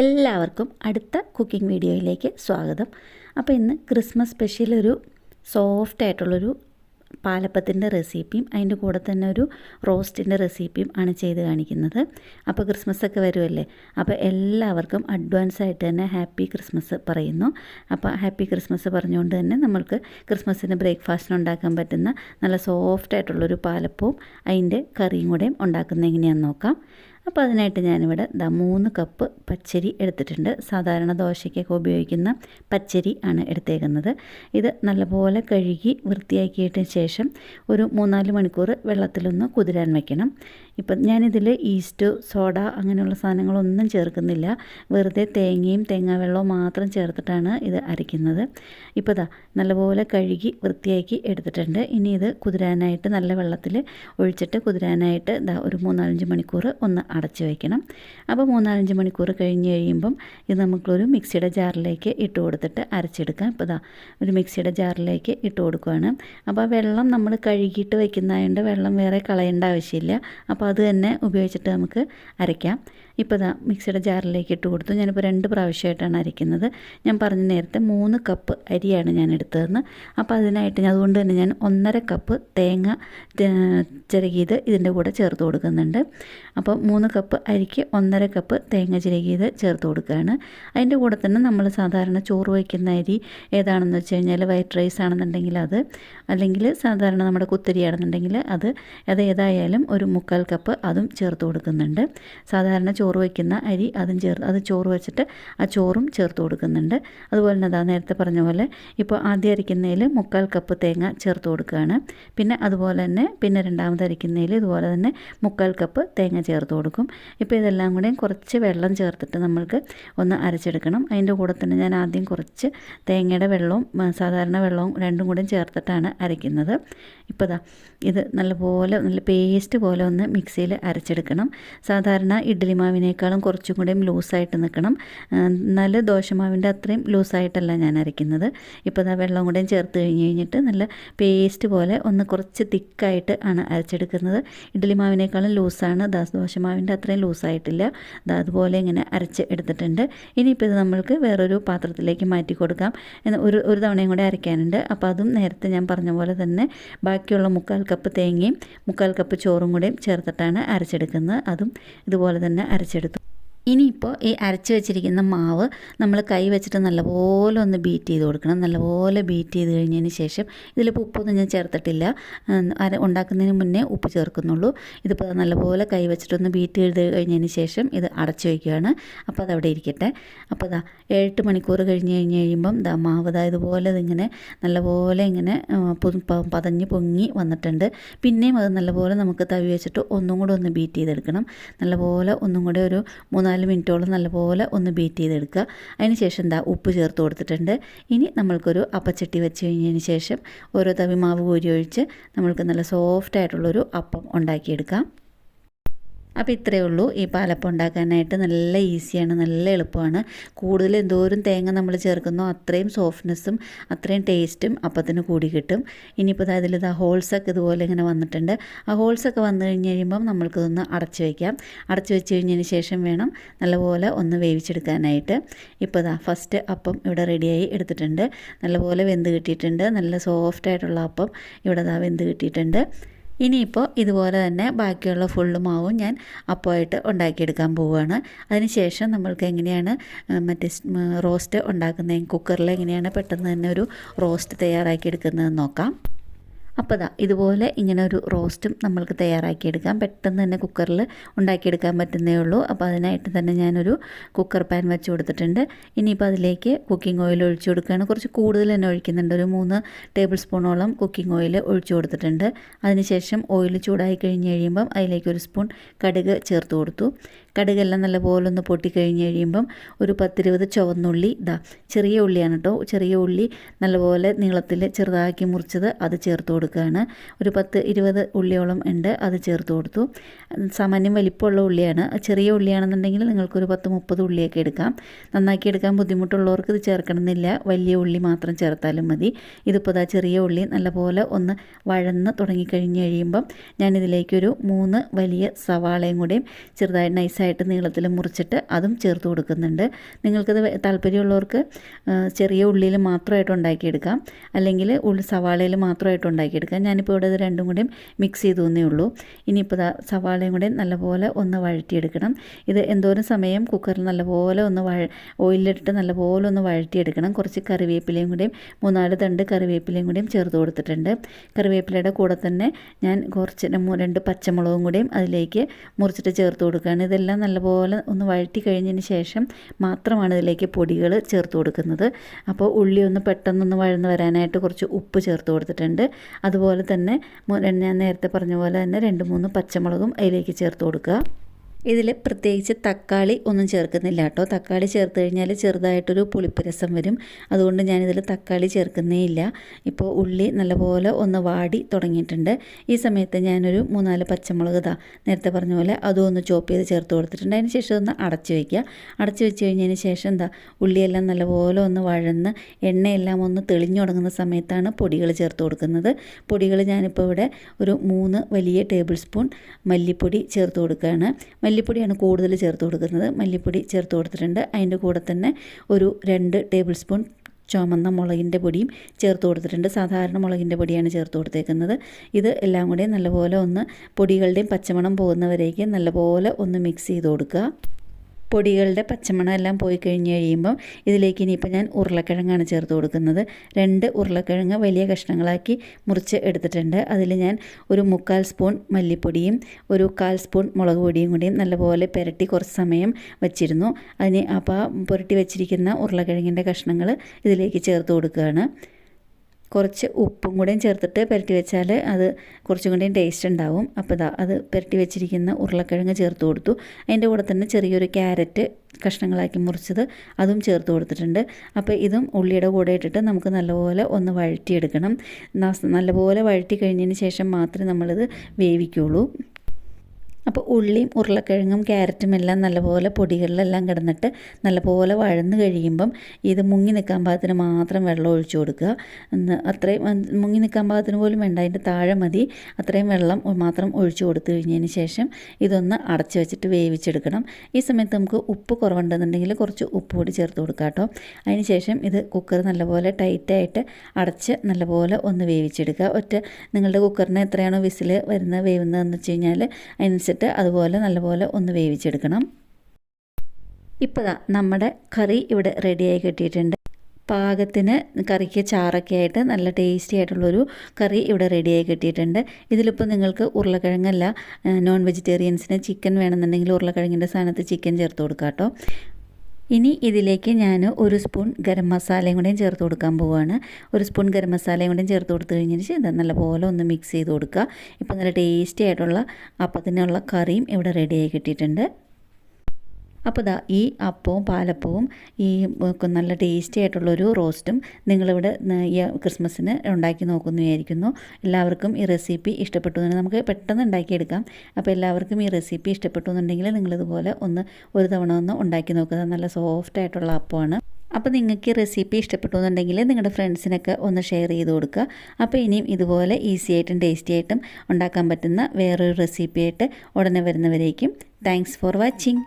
എല്ലാവർക്കും അടുത്ത കുക്കിംഗ് വീഡിയോയിലേക്ക് സ്വാഗതം. അപ്പോൾ ഇന്ന് ക്രിസ്മസ് സ്പെഷ്യൽ ഒരു സോഫ്റ്റ് ആയിട്ടുള്ളൊരു പാലപ്പത്തിന്റെ റെസിപ്പിയും അതിന്റെ കൂടെ തന്നെ ഒരു റോസ്റ്റിന്റെ റെസിപ്പിയും ആണ് ചെയ്ത് കാണിക്കുന്നത്. അപ്പോൾ ക്രിസ്മസ് ഒക്കെ വരുമല്ലേ? അപ്പോൾ എല്ലാവർക്കും അഡ്വാൻസ് ആയിട്ട് തന്നെ ഹാപ്പി ക്രിസ്മസ് പറയുന്നു. അപ്പോൾ ഹാപ്പി ക്രിസ്മസ് പറഞ്ഞുകൊണ്ട് തന്നെ നമ്മൾക്ക് ക്രിസ്മസിന് ബ്രേക്ക്ഫാസ്റ്റിന് ഉണ്ടാക്കാൻ പറ്റുന്ന നല്ല സോഫ്റ്റ് ആയിട്ടുള്ളൊരു പാലപ്പവും അതിന്റെ കറിയും കൂടെയും ഉണ്ടാക്കുന്നത് എങ്ങനെയാണെന്ന് നോക്കാം. അപ്പോൾ അതിനായിട്ട് ഞാനിവിടെ ദാ മൂന്ന് കപ്പ് പച്ചരി എടുത്തിട്ടുണ്ട്. സാധാരണ ദോശയ്ക്കൊക്കെ ഉപയോഗിക്കുന്ന പച്ചരി ആണ് എടുത്തേക്കുന്നത്. ഇത് നല്ലപോലെ കഴുകി വൃത്തിയാക്കിയതിന് ശേഷം ഒരു മൂന്നാൽ മണിക്കൂർ വെള്ളത്തിലൊന്ന് കുതിരാൻ വയ്ക്കണം ഇപ്പം ഞാനിതിൽ ഈസ്റ്റ് സോഡ അങ്ങനെയുള്ള സാധനങ്ങളൊന്നും ചേർക്കുന്നില്ല. വെറുതെ തേങ്ങയും തേങ്ങാവെള്ളവും മാത്രം ചേർത്തിട്ടാണ് ഇത് അരയ്ക്കുന്നത്. ഇപ്പോൾ ഇതാ നല്ലപോലെ കഴുകി വൃത്തിയാക്കി എടുത്തിട്ടുണ്ട്. ഇനി ഇത് കുതിരാനായിട്ട് നല്ല വെള്ളത്തിൽ ഒഴിച്ചിട്ട് കുതിരാനായിട്ട് ഇതാ ഒരു മൂന്നാലഞ്ച് മണിക്കൂർ ഒന്ന് അടച്ചു വയ്ക്കണം അപ്പോൾ മൂന്നാലഞ്ച് മണിക്കൂർ കഴിഞ്ഞ് കഴിയുമ്പം ഇത് നമുക്കൊരു മിക്സിയുടെ ജാറിലേക്ക് ഇട്ട് കൊടുത്തിട്ട് അരച്ചെടുക്കാം. ഇപ്പോൾ ഇതാ ഒരു മിക്സിയുടെ ജാറിലേക്ക് ഇട്ട് കൊടുക്കുകയാണ് അപ്പോൾ വെള്ളം നമ്മൾ കഴുകിയിട്ട് വയ്ക്കുന്നതായതുകൊണ്ട് വെള്ളം വേറെ കളയേണ്ട ആവശ്യമില്ല. അപ്പോൾ അത് തന്നെ ഉപയോഗിച്ചിട്ട് നമുക്ക് അരയ്ക്കാം. ഇപ്പോൾ ഇതാ മിക്സിയുടെ ജാറിലേക്ക് ഇട്ട് കൊടുത്തു. ഞാനിപ്പോൾ രണ്ട് പ്രാവശ്യമായിട്ടാണ് അരയ്ക്കുന്നത്. ഞാൻ പറഞ്ഞ നേരത്തെ മൂന്ന് കപ്പ് അരിയാണ് ഞാൻ എടുത്തതെന്ന്. അപ്പോൾ അതിനായിട്ട് ഞാൻ അതുകൊണ്ട് തന്നെ ഞാൻ ഒന്നര കപ്പ് തേങ്ങ ചിരകിയത് ഇതിന്റെ കൂടെ ചേർത്ത് കൊടുക്കുന്നുണ്ട്. അപ്പോൾ മൂന്ന് കപ്പ് അരിക്ക് ഒന്നര കപ്പ് തേങ്ങ ചിരകിയത് ചേർത്ത് കൊടുക്കുകയാണ്. അതിന്റെ കൂടെ തന്നെ നമ്മൾ സാധാരണ ചോറ് വയ്ക്കുന്ന അരി ഏതാണെന്ന് വെച്ച് കഴിഞ്ഞാൽ വൈറ്റ് റൈസ് ആണെന്നുണ്ടെങ്കിൽ അത് അല്ലെങ്കിൽ സാധാരണ നമ്മുടെ കുത്തരിയാണെന്നുണ്ടെങ്കിൽ അത്. അത് ഏതായാലും ഒരു മുക്കാൽ കപ്പ് അതും ചേർത്ത് കൊടുക്കുന്നുണ്ട്. സാധാരണ ചോറ് വയ്ക്കുന്ന അരി അതും ചേർ അത് ചോറ് വെച്ചിട്ട് ആ ചോറും ചേർത്ത് കൊടുക്കുന്നുണ്ട്. അതുപോലെ തന്നെ അതാ നേരത്തെ പറഞ്ഞ പോലെ ഇപ്പോൾ ആദ്യം അരിക്കുന്നതിൽ മുക്കാൽ കപ്പ് തേങ്ങ ചേർത്ത് കൊടുക്കുകയാണ്. പിന്നെ അതുപോലെ തന്നെ പിന്നെ രണ്ടാമത് അരിക്കുന്നതിൽ ഇതുപോലെ തന്നെ മുക്കാൽ കപ്പ് തേങ്ങ ചേർത്ത് കൊടുക്കും. ഇപ്പോൾ ഇതെല്ലാം കൂടെ കുറച്ച് വെള്ളം ചേർത്തിട്ട് നമ്മൾക്ക് ഒന്ന് അരച്ചെടുക്കണം. അതിന്റെ കൂടെ തന്നെ ഞാൻ ആദ്യം കുറച്ച് തേങ്ങയുടെ വെള്ളവും സാധാരണ വെള്ളവും രണ്ടും കൂടെ ചേർത്തിട്ടാണ് അരയ്ക്കുന്നത്. ഇപ്പോൾ ദാ ഇത് നല്ലപോലെ നല്ല പേസ്റ്റ് പോലെ ഒന്ന് മിക്സിയിൽ അരച്ചെടുക്കണം. സാധാരണ ഇഡ്ഡലി മാവിനേക്കാളും കുറച്ചും കൂടെയും ലൂസായിട്ട് നിൽക്കണം. നല്ല ദോശമാവിന്റെ അത്രയും ലൂസായിട്ടല്ല ഞാൻ അരയ്ക്കുന്നത്. ഇപ്പോൾ ദാ വെള്ളം കൂടെയും ചേർത്ത് കഴിഞ്ഞ് കഴിഞ്ഞിട്ട് നല്ല പേസ്റ്റ് പോലെ ഒന്ന് കുറച്ച് തിക്കായിട്ട് ആണ് അരച്ചെടുക്കുന്നത്. ഇഡ്ഡലി മാവിനേക്കാളും ലൂസാണ്. ദാ ദോശമാവിന്റെ അത്രയും ലൂസായിട്ടില്ല. അതുപോലെ ഇങ്ങനെ അരച്ച് എടുത്തിട്ടുണ്ട്. ഇനിയിപ്പോൾ ഇത് നമ്മൾക്ക് വേറൊരു പാത്രത്തിലേക്ക് മാറ്റി കൊടുക്കാം. ഒരു ഒരു തവണയും കൂടെ അരയ്ക്കാനുണ്ട്. അപ്പോൾ അതും നേരത്തെ ഞാൻ പറഞ്ഞ പോലെ തന്നെ ബാക്കിയുള്ള മുക്കാൽ കപ്പ് തേങ്ങയും മുക്കാൽ കപ്പ് ചോറും കൂടെയും ചേർത്തിട്ടാണ് അരച്ചെടുക്കുന്നത്. അതും ഇതുപോലെ തന്നെ അരച്ചെടുത്തു ഇനിയിപ്പോൾ ഈ അരച്ച് വെച്ചിരിക്കുന്ന മാവ് നമ്മൾ കൈ വെച്ചിട്ട് നല്ലപോലെ ഒന്ന് ബീറ്റ് ചെയ്ത് കൊടുക്കണം. നല്ലപോലെ ബീറ്റ് ചെയ്ത് കഴിഞ്ഞതിന് ശേഷം ഇതിലിപ്പോൾ ഉപ്പൊന്നും ഞാൻ ചേർത്തിട്ടില്ല. അര ഉണ്ടാക്കുന്നതിന് മുന്നേ ഉപ്പ് ചേർക്കുന്നുള്ളൂ. ഇതിപ്പോൾ നല്ലപോലെ കൈ വെച്ചിട്ടൊന്ന് ബീറ്റ് ചെയ്ത് കഴിഞ്ഞതിന് ശേഷം ഇത് അടച്ചു വയ്ക്കുകയാണ് അപ്പോൾ അതവിടെ ഇരിക്കട്ടെ. അപ്പോൾ ഇതാ ഏഴെട്ട് മണിക്കൂർ കഴിഞ്ഞ് കഴിഞ്ഞ് കഴിയുമ്പം ഇതാ മാവ് ഇതാ ഇതുപോലെ ഇതിങ്ങനെ നല്ലപോലെ ഇങ്ങനെ പതഞ്ഞ് പൊങ്ങി വന്നിട്ടുണ്ട്. പിന്നെയും അത് നല്ലപോലെ നമുക്ക് തവി വെച്ചിട്ട് ഒന്നും കൂടെ ഒന്ന് ബീറ്റ് ചെയ്തെടുക്കണം. നല്ലപോലെ ഒന്നും കൂടെ ഒരു മൂന്നാൽ മിനിറ്റോളം നല്ലപോലെ ഒന്ന് ബീറ്റ് ചെയ്തെടുക്കുക. അതിന് ശേഷം എന്താ ഉപ്പ് ചേർത്ത് കൊടുത്തിട്ടുണ്ട്. ഇനി നമ്മൾക്കൊരു അപ്പച്ചട്ടി വെച്ച് കഴിഞ്ഞതിന് ശേഷം ഓരോ തവി മാവ് കോരി ഒഴിച്ച് നമ്മൾക്ക് നല്ല സോഫ്റ്റ് ആയിട്ടുള്ളൊരു അപ്പം ഉണ്ടാക്കിയെടുക്കാം. അപ്പോൾ ഇത്രയേ ഉള്ളൂ. ഈ പാലപ്പം ഉണ്ടാക്കാനായിട്ട് നല്ല ഈസിയാണ് നല്ല എളുപ്പമാണ്. കൂടുതൽ എന്തോരം തേങ്ങ നമ്മൾ ചേർക്കുന്നോ അത്രയും സോഫ്റ്റ്നെസ്സും അത്രയും ടേസ്റ്റും അപ്പത്തിന് കൂടി കിട്ടും. ഇനിയിപ്പോൾ അതിൽ ഇതാ ഹോൾസൊക്കെ ഇതുപോലെ ഇങ്ങനെ വന്നിട്ടുണ്ട്. ആ ഹോൾസൊക്കെ വന്നു കഴിഞ്ഞ് കഴിയുമ്പം നമ്മൾക്കിതൊന്ന് അടച്ചു വയ്ക്കാം. അടച്ചു വെച്ച് കഴിഞ്ഞതിന് ശേഷം വേണം നല്ലപോലെ ഒന്ന് വേവിച്ചെടുക്കാനായിട്ട്. ഇപ്പോൾ ഇതാ ഫസ്റ്റ് അപ്പം ഇവിടെ റെഡിയായി എടുത്തിട്ടുണ്ട്. നല്ലപോലെ വെന്ത് കിട്ടിയിട്ടുണ്ട്. നല്ല സോഫ്റ്റായിട്ടുള്ള അപ്പം ഇവിടെ ഇതാ വെന്ത് കിട്ടിയിട്ടുണ്ട്. ഇനിയിപ്പോൾ ഇതുപോലെ തന്നെ ബാക്കിയുള്ള ഫുള്ള് മാവും ഞാൻ അപ്പമായിട്ട് ഉണ്ടാക്കിയെടുക്കാൻ പോവുകയാണ് അതിനുശേഷം നമ്മൾക്ക് എങ്ങനെയാണ് മറ്റേ റോസ്റ്റ് ഉണ്ടാക്കുന്നത് കുക്കറിൽ എങ്ങനെയാണ് പെട്ടെന്ന് തന്നെ ഒരു റോസ്റ്റ് തയ്യാറാക്കിയെടുക്കുന്നതെന്ന് നോക്കാം. അപ്പോൾ ദാ ഇതുപോലെ ഇങ്ങനെ ഒരു റോസ്റ്റും നമ്മൾക്ക് തയ്യാറാക്കിയെടുക്കാം. പെട്ടെന്ന് തന്നെ കുക്കറിൽ ഉണ്ടാക്കിയെടുക്കാൻ പറ്റുന്നേ ഉള്ളൂ. അപ്പോൾ അതിനായിട്ട് തന്നെ ഞാനൊരു കുക്കർ പാൻ വെച്ച് കൊടുത്തിട്ടുണ്ട്. ഇനിയിപ്പോൾ അതിലേക്ക് കുക്കിംഗ് ഓയിൽ ഒഴിച്ചു കൊടുക്കുകയാണ്. കുറച്ച് കൂടുതൽ തന്നെ ഒഴിക്കുന്നുണ്ട്. ഒരു മൂന്ന് ടേബിൾ സ്പൂണോളം കുക്കിംഗ് ഓയിൽ ഒഴിച്ചു കൊടുത്തിട്ടുണ്ട്. അതിനുശേഷം ഓയിൽ ചൂടായി കഴിഞ്ഞ് കഴിയുമ്പം അതിലേക്ക് ഒരു സ്പൂൺ കടുക് ചേർത്ത് കൊടുത്തു. കടുകെല്ലാം നല്ലപോലെ ഒന്ന് പൊട്ടിക്കഴിഞ്ഞ് കഴിയുമ്പം ഒരു പത്തിരുപത് ചുവന്നുള്ളി ഇതാ ചെറിയ ഉള്ളിയാണ് കേട്ടോ ചെറിയ ഉള്ളി നല്ലപോലെ നീളത്തിൽ ചെറുതാക്കി മുറിച്ചത് അത് ചേർത്ത് കൊടുക്കുകയാണ്. ഒരു പത്ത് ഇരുപത് ഉള്ളിയോളം ഉണ്ട് അത് ചേർത്ത് കൊടുത്തു. സാമാന്യം വലിപ്പമുള്ള ഉള്ളിയാണ്. ചെറിയ ഉള്ളിയാണെന്നുണ്ടെങ്കിൽ നിങ്ങൾക്കൊരു പത്ത് മുപ്പത് ഉള്ളിയൊക്കെ എടുക്കാം. നന്നാക്കി എടുക്കാൻ ബുദ്ധിമുട്ടുള്ളവർക്ക് ഇത് ചേർക്കണമെന്നില്ല. വലിയ ഉള്ളി മാത്രം ചേർത്താലും മതി. ഇതിപ്പോൾ ഇതാ ചെറിയ ഉള്ളി നല്ലപോലെ ഒന്ന് വഴന്ന് തുടങ്ങിക്കഴിഞ്ഞ് കഴിയുമ്പം ഞാനിതിലേക്കൊരു മൂന്ന് വലിയ സവാളയും കൂടെയും ചെറുതായി നൈസായി നൈസായിട്ട് നീളത്തിൽ മുറിച്ചിട്ട് അതും ചേർത്ത് കൊടുക്കുന്നുണ്ട്. നിങ്ങൾക്കത് താല്പര്യമുള്ളവർക്ക് ചെറിയ ഉള്ളിയിൽ മാത്രമായിട്ട് ഉണ്ടാക്കിയെടുക്കാം. അല്ലെങ്കിൽ ഉള്ളി സവാളയിൽ മാത്രമായിട്ട് ഉണ്ടാക്കിയെടുക്കാം. ഞാനിപ്പോൾ ഇവിടെ ഇത് രണ്ടും കൂടിയും മിക്സ് ചെയ്തു തന്നേ ഉള്ളൂ. ഇനിയിപ്പോൾ സവാളയും കൂടെ നല്ലപോലെ ഒന്ന് വഴറ്റിയെടുക്കണം. ഇത് എന്തോരം സമയം കുക്കറിൽ നല്ലപോലെ ഒന്ന് വഴ ഓയിലിട്ട് നല്ലപോലെ ഒന്ന് വഴറ്റിയെടുക്കണം. കുറച്ച് കറിവേപ്പിലയും കൂടിയും മൂന്നാൽ തണ്ട് കറിവേപ്പിലയും കൂടിയും ചേർത്ത് കൊടുത്തിട്ടുണ്ട്. കറിവേപ്പിലയുടെ കൂടെ തന്നെ ഞാൻ കുറച്ച് രണ്ട് പച്ചമുളകും കൂടെയും അതിലേക്ക് മുറിച്ചിട്ട് ചേർത്ത് കൊടുക്കുകയാണ്. ഇതെല്ലാം നല്ലപോലെ ഒന്ന് വഴറ്റി കഴിഞ്ഞതിന് ശേഷം മാത്രമാണ് ഇതിലേക്ക് പൊടികൾ ചേർത്ത് കൊടുക്കുന്നത്. അപ്പോൾ ഉള്ളി ഒന്ന് പെട്ടെന്നൊന്ന് വഴന്ന് വരാനായിട്ട് കുറച്ച് ഉപ്പ് ചേർത്ത് കൊടുത്തിട്ടുണ്ട്. അതുപോലെ തന്നെ ഞാൻ നേരത്തെ പറഞ്ഞ പോലെ തന്നെ രണ്ട് മൂന്ന് പച്ചമുളകും അതിലേക്ക് ചേർത്ത് കൊടുക്കുക. ഇതിൽ പ്രത്യേകിച്ച് തക്കാളി ഒന്നും ചേർക്കുന്നില്ല കേട്ടോ. തക്കാളി ചേർത്ത് കഴിഞ്ഞാൽ ചെറുതായിട്ടൊരു പുളിപ്പ് രസം വരും. അതുകൊണ്ട് ഞാനിതിൽ തക്കാളി ചേർക്കുന്നേ ഇല്ല. ഇപ്പോൾ ഉള്ളി നല്ലപോലെ ഒന്ന് വാടി തുടങ്ങിയിട്ടുണ്ട്. ഈ സമയത്ത് ഞാനൊരു മൂന്നാൽ പച്ചമുളക് ഇതാ നേരത്തെ പറഞ്ഞ പോലെ അതും ഒന്ന് ചോപ്പ് ചെയ്ത് ചേർത്ത് കൊടുത്തിട്ടുണ്ട്. അതിന് ശേഷം ഒന്ന് അടച്ച് വയ്ക്കുക അടച്ച് വെച്ച് കഴിഞ്ഞതിന് ശേഷം എന്താ ഉള്ളിയെല്ലാം നല്ലപോലെ ഒന്ന് വഴന്ന് എണ്ണയെല്ലാം ഒന്ന് തെളിഞ്ഞു തുടങ്ങുന്ന സമയത്താണ് പൊടികൾ ചേർത്ത് കൊടുക്കുന്നത്. പൊടികൾ ഞാനിപ്പോൾ ഇവിടെ ഒരു മൂന്ന് വലിയ ടേബിൾ സ്പൂൺ മല്ലിപ്പൊടി ചേർത്ത് കൊടുക്കുകയാണ്. മല്ലിപ്പൊടിയാണ് കൂടുതൽ ചേർത്ത് കൊടുക്കുന്നത്. മല്ലിപ്പൊടി ചേർത്ത് കൊടുത്തിട്ടുണ്ട്. അതിന്റെ കൂടെ തന്നെ ഒരു രണ്ട് ടേബിൾ സ്പൂൺ ചുമന്ന മുളകിന്റെ പൊടിയും ചേർത്ത് കൊടുത്തിട്ടുണ്ട്. സാധാരണ മുളകിന്റെ പൊടിയാണ് ചേർത്ത് കൊടുത്തേക്കുന്നത്. ഇത് എല്ലാം കൂടി നല്ലപോലെ ഒന്ന് പൊടികളുടെയും പച്ചമണം പോകുന്നവരേക്ക് നല്ലപോലെ ഒന്ന് മിക്സ് ചെയ്ത് കൊടുക്കുക. പൊടികളുടെ പച്ചമണം എല്ലാം പോയി കഴിഞ്ഞ് കഴിയുമ്പം ഇതിലേക്ക് ഇനിയിപ്പോൾ ഞാൻ ഉരുളക്കിഴങ്ങാണ് ചേർത്ത് കൊടുക്കുന്നത്. രണ്ട് ഉരുളക്കിഴങ്ങ് വലിയ കഷ്ണങ്ങളാക്കി മുറിച്ച് എടുത്തിട്ടുണ്ട്. അതിൽ ഞാൻ ഒരു മുക്കാൽ സ്പൂൺ മല്ലിപ്പൊടിയും ഒരു കാൽ സ്പൂൺ മുളക് പൊടിയും കൂടിയും നല്ലപോലെ പുരട്ടി കുറച്ച് സമയം വച്ചിരുന്നു. അതിന് അപ്പോൾ പുരട്ടി വെച്ചിരിക്കുന്ന ഉരുളക്കിഴങ്ങിന്റെ കഷ്ണങ്ങൾ ഇതിലേക്ക് ചേർത്ത് കൊടുക്കുകയാണ്. കുറച്ച് ഉപ്പും കൂടെയും ചേർത്തിട്ട് പുരട്ടി വെച്ചാൽ അത് കുറച്ചും കൂടെയും ടേസ്റ്റ് ഉണ്ടാവും. അപ്പോൾ ഇതാ അത് പുരട്ടി വെച്ചിരിക്കുന്ന ഉരുളക്കിഴങ്ങ് ചേർത്ത് കൊടുത്തു. അതിന്റെ കൂടെ തന്നെ ചെറിയൊരു ക്യാരറ്റ് കഷ്ണങ്ങളാക്കി മുറിച്ചത് അതും ചേർത്ത് കൊടുത്തിട്ടുണ്ട്. അപ്പോൾ ഇതും ഉള്ളിയുടെ കൂടെ ഇട്ടിട്ട് നമുക്ക് നല്ലപോലെ ഒന്ന് വഴറ്റിയെടുക്കണം. നല്ലപോലെ വഴറ്റി കഴിഞ്ഞതിന് ശേഷം മാത്രമേ നമ്മളിത് വേവിക്കുള്ളൂ. അപ്പോൾ ഉള്ളിയും ഉരുളക്കിഴങ്ങും ക്യാരറ്റും എല്ലാം നല്ലപോലെ പൊടികളിലെല്ലാം കിടന്നിട്ട് നല്ലപോലെ വഴന്ന് കഴിയുമ്പം ഇത് മുങ്ങി നിൽക്കാൻ പാകത്തിന് മാത്രം വെള്ളം ഒഴിച്ചു കൊടുക്കുക. അത്രയും മുങ്ങി നിൽക്കാൻ പാകത്തിന് പോലും വേണ്ട അതിന്റെ താഴെ മതി. അത്രയും വെള്ളം മാത്രം ഒഴിച്ചു കൊടുത്തു കഴിഞ്ഞതിന് ശേഷം ഇതൊന്ന് അടച്ച് വെച്ചിട്ട് വേവിച്ചെടുക്കണം. ഈ സമയത്ത് നമുക്ക് ഉപ്പ് കുറവുണ്ടെന്നുണ്ടെങ്കിൽ കുറച്ച് ഉപ്പ് കൂടി ചേർത്ത് കൊടുക്കാം കേട്ടോ. അതിന് ശേഷം ഇത് കുക്കർ നല്ലപോലെ ടൈറ്റായിട്ട് അടച്ച് നല്ലപോലെ ഒന്ന് വേവിച്ചെടുക്കുക. ഒറ്റ നിങ്ങളുടെ കുക്കറിന് എത്രയാണോ വിസിൽ വരുന്നത് വേവുന്നതെന്ന് വെച്ച് കഴിഞ്ഞാൽ അതിനനുസരിച്ചിട്ട് അതുപോലെ നല്ലപോലെ ഒന്ന് വേവിച്ചെടുക്കണം. ഇപ്പോൾ നമ്മുടെ കറി ഇവിടെ റെഡിയായി കിട്ടിയിട്ടുണ്ട്. പാകത്തിന് കറിക്ക് ചാറൊക്കെ ആയിട്ട് നല്ല ടേസ്റ്റി ആയിട്ടുള്ളൊരു കറി ഇവിടെ റെഡിയായി കിട്ടിയിട്ടുണ്ട്. ഇതിലിപ്പോൾ നിങ്ങൾക്ക് ഉരുളക്കിഴങ്ങല്ല നോൺ വെജിറ്റേറിയൻസിന് ചിക്കൻ വേണമെന്നുണ്ടെങ്കിൽ ഉരുളക്കിഴങ്ങിന്റെ സ്ഥാനത്ത് ചിക്കൻ ചേർത്ത് കൊടുക്കാം കേട്ടോ. ഇനി ഇതിലേക്ക് ഞാൻ ഒരു സ്പൂൺ ഗരം മസാലയും കൂടെയും ചേർത്ത് കൊടുക്കാൻ പോവുകയാണ് ഒരു സ്പൂൺ ഗരം മസാലയും കൂടെയും ചേർത്ത് കൊടുത്തു ഇത് നല്ലപോലെ ഒന്ന് മിക്സ് ചെയ്ത് കൊടുക്കുക. ഇപ്പോൾ നല്ല ടേസ്റ്റി ആയിട്ടുള്ള അപ്പത്തിനുള്ള കറിയും ഇവിടെ റെഡിയായി കിട്ടിയിട്ടുണ്ട്. അപ്പോൾ ദാ ഈ അപ്പവും പാലപ്പവും ഈ നല്ല ടേസ്റ്റി ആയിട്ടുള്ളൊരു റോസ്റ്റും നിങ്ങളിവിടെ ക്രിസ്മസിന് ഉണ്ടാക്കി നോക്കുന്നു വിചാരിക്കുന്നു. എല്ലാവർക്കും ഈ റെസിപ്പി ഇഷ്ടപ്പെട്ടു തന്നെ നമുക്ക് പെട്ടെന്ന് ഉണ്ടാക്കിയെടുക്കാം. അപ്പോൾ എല്ലാവർക്കും ഈ റെസിപ്പി ഇഷ്ടപ്പെട്ടു എന്നുണ്ടെങ്കിൽ നിങ്ങളിതുപോലെ ഒന്ന് ഒരു തവണ ഒന്ന് ഉണ്ടാക്കി നോക്കുക. നല്ല സോഫ്റ്റ് ആയിട്ടുള്ള അപ്പമാണ്. അപ്പോൾ നിങ്ങൾക്ക് ഈ റെസിപ്പി ഇഷ്ടപ്പെട്ടു എന്നുണ്ടെങ്കിൽ നിങ്ങളുടെ ഫ്രണ്ട്സിനൊക്കെ ഒന്ന് ഷെയർ ചെയ്ത് കൊടുക്കുക. അപ്പോൾ ഇനിയും ഇതുപോലെ ഈസി ആയിട്ടും ടേസ്റ്റി ആയിട്ടും ഉണ്ടാക്കാൻ പറ്റുന്ന വേറൊരു റെസിപ്പി ആയിട്ട് ഉടനെ വരുന്നവരേക്കും. Thanks for watching.